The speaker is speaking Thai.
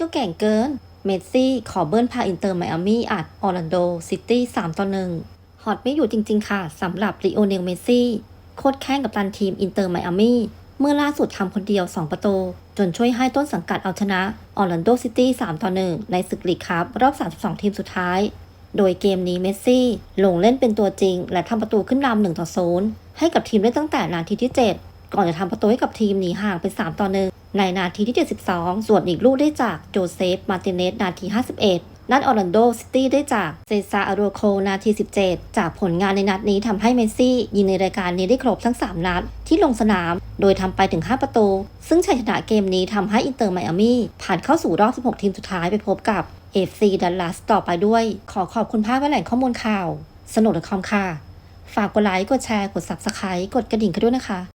ก็แก่งเกิน เมสซี่ขอเบิ้ลพาอินเตอร์ไมอามี่อัดออร์แลนโดซิตี้3ต่อ1ฮอตไม่อยู่จริงๆค่ะสำหรับลีโอเนลเมสซี่โคตรแข่งกับตันทีมอินเตอร์ไมอามี่เมื่อล่าสุดทำคนเดียว 2 ประตู จนช่วยให้ต้นสังกัดเอาชนะออร์แลนโดซิตี้3ต่อ1ในศึกลีกคัพรอบ 32 ทีมสุดท้าย โดยเกมนี้เมสซี่ ลงเล่นเป็นตัวจริง และทำประตูขึ้นนำ1ต่อ0ให้กับทีมได้ตั้งแต่นาทีที่ 7 ก่อนจะทำประตูให้กับทีมหนีห่างเป็น 3 ต่อ1ในนาทีที่ 72 ส่วนอีกลูกได้จากโจเซฟ มาร์ติเนส นาที 51 นัดออร์แลนโดซิตี้ได้จากเซซาอาโรโค นาที 17 จากผลงานในนัดนี้ทำให้เมสซี่ ยิงในรายการนี้ได้ครบทั้ง 3 นัดที่ลงสนาม โดยทำไปถึง 5 ประตู ซึ่งชัยชนะเกมนี้ทำให้อินเตอร์ไมอามี่ผ่านเข้าสู่รอบ 16 ทีมสุดท้ายไปพบกับ FC ดัลลัสต่อไปด้วย ขอขอบคุณภาพและแหล่งข้อมูลข่าว สนุกคอมค่ะ ฝากกดไลค์ กดแชร์ กด Subscribe กดกระดิ่งกันด้วยนะคะ